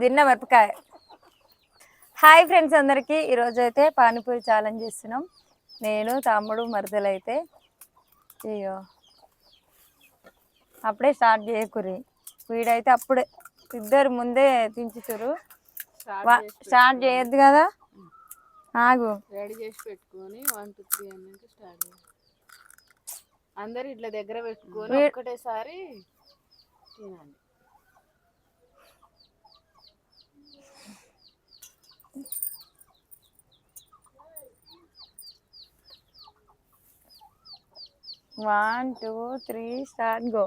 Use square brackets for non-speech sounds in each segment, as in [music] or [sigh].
తిన్న మిరపకాయ. Hi friends అందరికీ. ఈరోజు అయితే పానీపూరి ఛాలెంజ్ చేస్తున్నాం. నేను తమ్ముడు మరదలు అయితే అయ్యో అప్పుడే స్టార్ట్ చేయకురి వీడైతే అప్పుడే ఇద్దరు ముందే దించుతురు. వా- స్టార్ట్ చేయొద్దు కదా? ఆగు. రెడీ చేసి పెట్టుకొని వన్ టూ త్రీ స్టార్ట్ అందరు ఇట్లా దగ్గర పెట్టుకొని వీ- ఒక్కటేసారి తినాలి one two three start go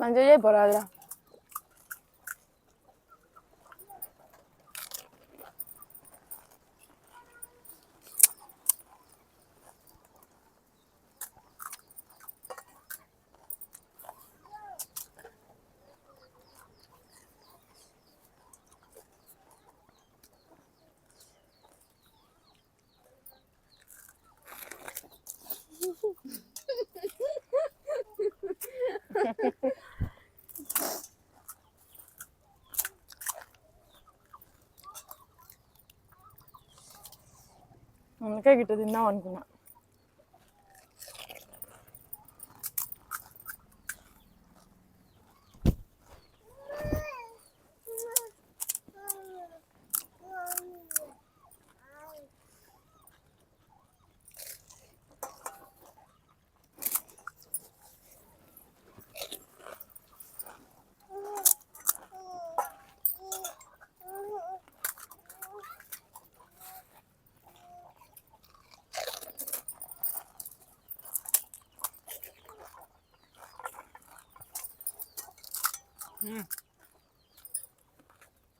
మంచిగా పూరి పెట్టుకున్నాం ఏం కాదు ಅಕ್ಕ ಗಿಟ್ಟದಿಂದ ಅನ್ಕುನ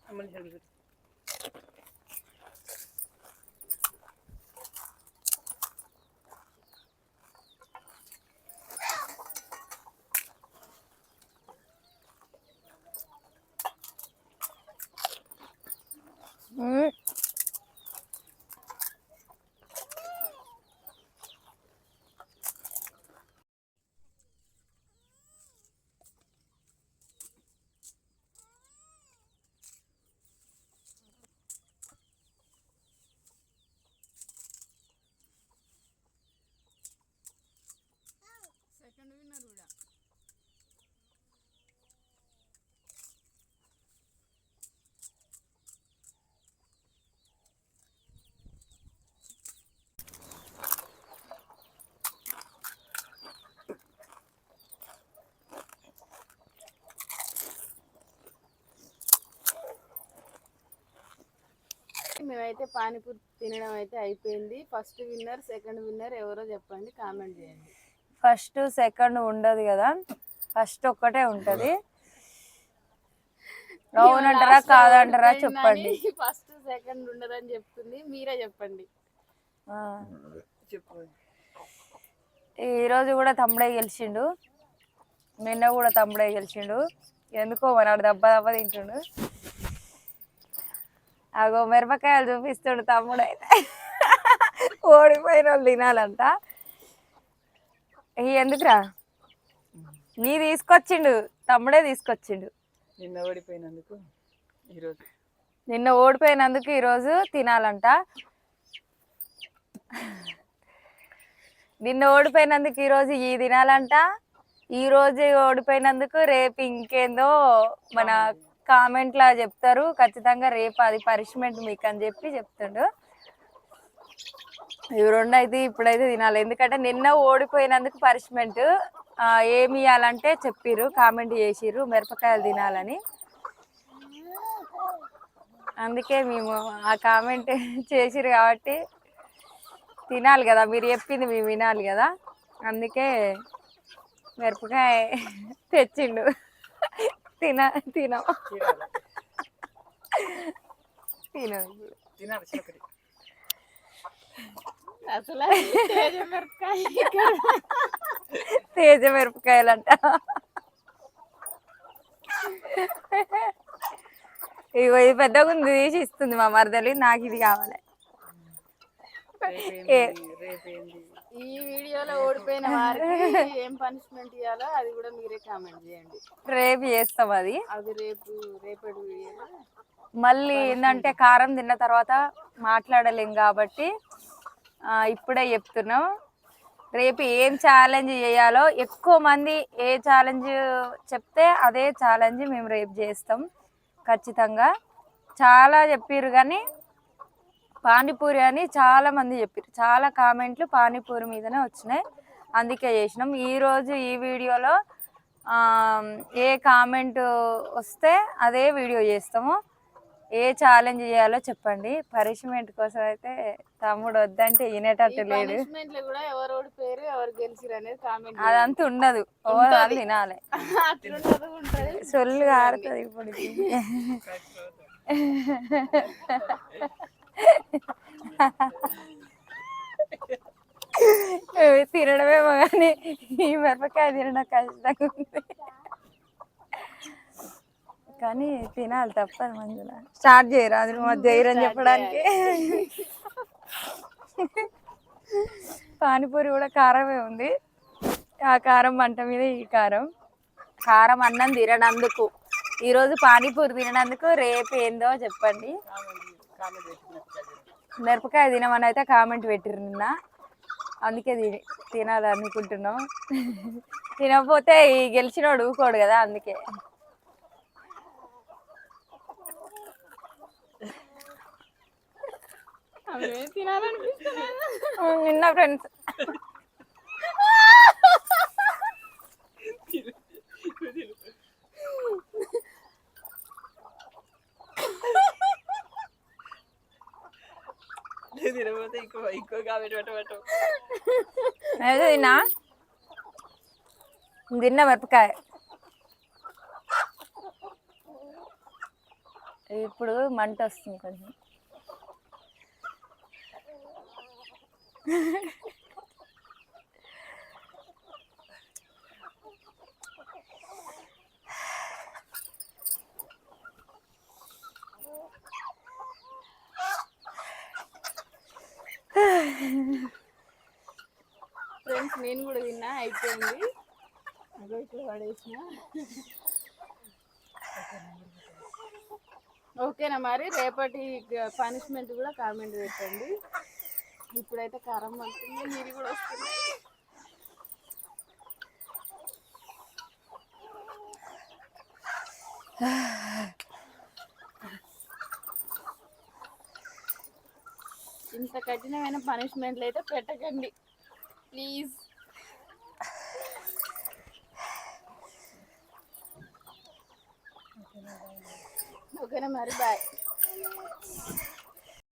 అందుకే గిట్ట తిందాం అనుకున్నా మ్మ్. సెకండ్ విన్నర్ కూడా మేమైతే పానీపూరి తినడం అయితే అయిపోయింది. ఫస్ట్ విన్నర్ సెకండ్ విన్నర్ ఎవరో చెప్పండి కామెంట్ చేయండి. ఫస్ట్ సెకండ్ ఉండదు కదా. ఫస్ట్ ఒక్కటే ఉంటది. అవునంటారా కాదంటారా చెప్పండి. ఫస్ట్ సెకండ్ ఉండదని చెప్తుంది. మీరే చెప్పండి. ఆ. చెప్పు ఈ రోజు కూడా తమ్ముడే గెలిచిండు. నిన్న కూడా తమ్ముడే గెలిచిండు. ఎందుకో మనాడు దెబ్బ దెబ్బ తింటుండు. అగో మిరపకాయలు చూపిస్తుడు తమ్ముడు అయితే. ఓడిపోయిన వాళ్ళు తినాలంట ఎందుకురా? నీ తీసుకొచ్చిండు తమ్ముడే తీసుకొచ్చిండు. నిన్న ఓడిపోయినందుకు ఈరోజు. నిన్న ఓడిపోయినందుకు ఈరోజు తినాలంట. నిన్న ఓడిపోయినందుకు ఈరోజు ఈ తినాలంట. ఈ రోజు ఓడిపోయినందుకు రేపు ఇంకేందో మన కామెంట్లా చెప్తారు. ఖచ్చితంగా రేపు అది పనిష్మెంట్ మీకు అని చెప్పి చెప్తుండు. ఇవి రెండు అయితే ఇప్పుడైతే తినాలి. ఎందుకంటే నిన్న ఓడిపోయినందుకు పనిష్మెంట్ ఏమి ఇవ్వాలంటే చెప్పిర్రు కామెంట్ చేసిర్రు మిరపకాయలు తినాలని. అందుకే మేము ఆ కామెంట్ చేసిరు కాబట్టి తినాలి కదా. మీరు చెప్పింది మేము వినాలి కదా. అందుకే మిరపకాయ తెచ్చిండు. తిన తిన తిన అసలు తేజ మిరపకాయ ఇక్కడ. తేజ మిరపకాయలంట. ఇగో ఇది పెద్దగా ఉంది తీసి ఇస్తుంది మా మరదలి. నాకు ఇది కావాలి. ఈ వీడియోలో ఓడిపోయిన వారికి ఏం పనిష్మెంట్ ఇవ్వాలో అది కూడా మీరే కామెంట్ చేయండి. రేపు చేస్తాం అది. అది రేపు రేపటి వీడియోలో మళ్ళీ ఏంటంటే కారం తిన్న తర్వాత మాట్లాడలేం కాబట్టి ఇప్పుడే చెప్తున్నాం. రేపు ఏం ఛాలెంజ్ చేయాలో ఎక్కువ మంది ఏ ఛాలెంజ్ చెప్తే అదే ఛాలెంజ్ మేము రేపు చేస్తాం. ఖచ్చితంగా. చాలా చెప్పారు కానీ పానీపూరి అని చాలా మంది చెప్పారు చాలా కామెంట్లు పానీపూరి మీదనే వచ్చినాయి. అందుకే చేసినాం. ఈరోజు ఈ వీడియోలో ఏ కామెంట్ వస్తే అదే వీడియో చేస్తాము. ఏ ఛాలెంజ్ చేయాలో చెప్పండి. పనిష్మెంట్ కోసం అయితే తమ్ముడు వద్దంటే వినేటట్టు లేడు పనిష్మెంట్లో కూడా ఎవరు ఓడిపోయారు ఎవరు గెలిచిరు అనేది కామెంట్ అదంతా ఉండదు. ఓవర్ ఆల్ తినాలి సొల్లు కారుతుంది ఇప్పుడు. [laughs] [laughs] తినడమేమో కానీ ఈ మిరపకాయ తినడం కష్టంగా ఉంది. కానీ తినాలి తప్పదు మంజుల. స్టార్ట్ చేయరా? అది మా ధైర్యం చెప్పడానికి. పానీపూరి కూడా కారమే ఉంది. ఆ కారం మంట మీద ఈ కారం. కారం అన్నం తిననందుకు. ఈరోజు పానీపూరి తిననందుకు రేపు ఏందో చెప్పండి. మిరపకాయ తినమని అయితే కామెంట్ పెట్టిరు నిన్న. అందుకే తిని తినాలనుకుంటున్నాం. తినకపోతే ఈ గెలిచినోడు ఊకోడు కదా అందుకే. నిన్న ఫ్రెండ్స్ తినకపోతే ఇంకో ఇంకో తిన్నా? తిన్న మిరపకాయ. ఇప్పుడు మంట వస్తుంది కొంచెం. ఫ్రెండ్స్ నేను కూడా తిన్నా అయిపోయింది. అదో ఇట్లా పడేసిన. ఓకేనా మరి? రేపటి పనిష్మెంట్ కూడా కామెంట్ పెట్టండి. ఇప్పుడైతే కారం పడుతుంది మీరు కూడా వస్తుంది. ఇంత కఠినమైన పనిష్మెంట్లు అయితే పెట్టకండి. ప్లీజ్ ఓకేనా మరి బాయ్